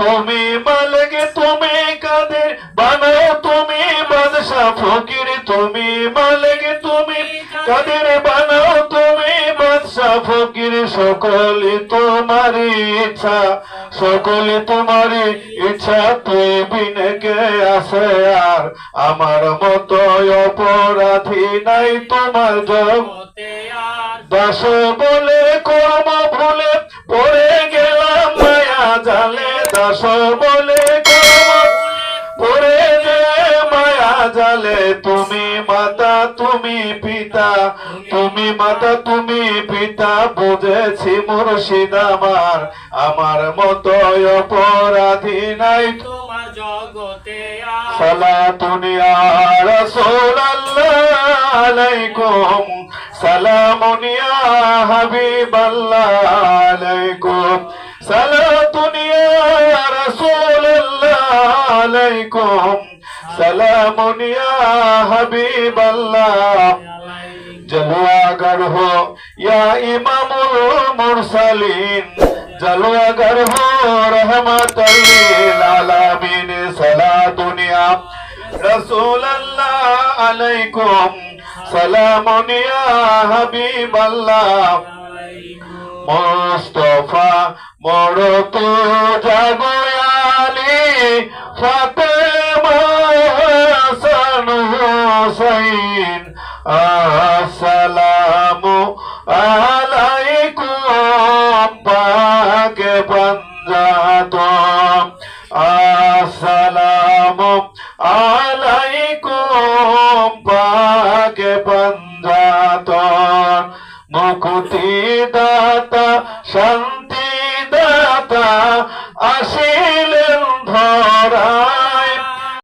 তুমি মালিক তুমি কাদের? বানাও তুমি বাদশা ফকির তুমি মালিক তুমি কাদের? বানাও তুমি বাদশা ফকির সকলে তোমারই ইচ্ছা সকলে তোমারই ইচ্ছা তুই বিনে কে আছে আর। আমার মতো অপরাধী নাই তোমার জগতে দাস বলে কর্ম জালে দাস বলে কর্ম পড়ে যে মায়া জালে। তুমি মাতা তুমি পিতা তুমি মাতা তুমি পিতা বুঝেছি মুর্শিদ আমার। আমার মতো অপরাধী নাই। তোমার জগতে আর সালাতুন ইয়া রাসূলাল্লাহ আলাইকুম। সালামুন ইয়া হাবিবাল্লাহ। رسول الله عليكم سلام يا حبيب الله جلواگر ہو یا امام المرسلین جلواگر ہو رحمت للعالمین سلا دنیا رسول اللہ علیکم سلام یا حبیب اللہ مصطفیٰ مرتو جاگو ফাতেমা হাসান হুসাইন আসসালামু আলাইকুম পাকে পঞ্জাতম আসসালামু আলাইকুম পাকে পঞ্জাতম মুকুতি দাতা শান্তি দাতা আসিলে ধরা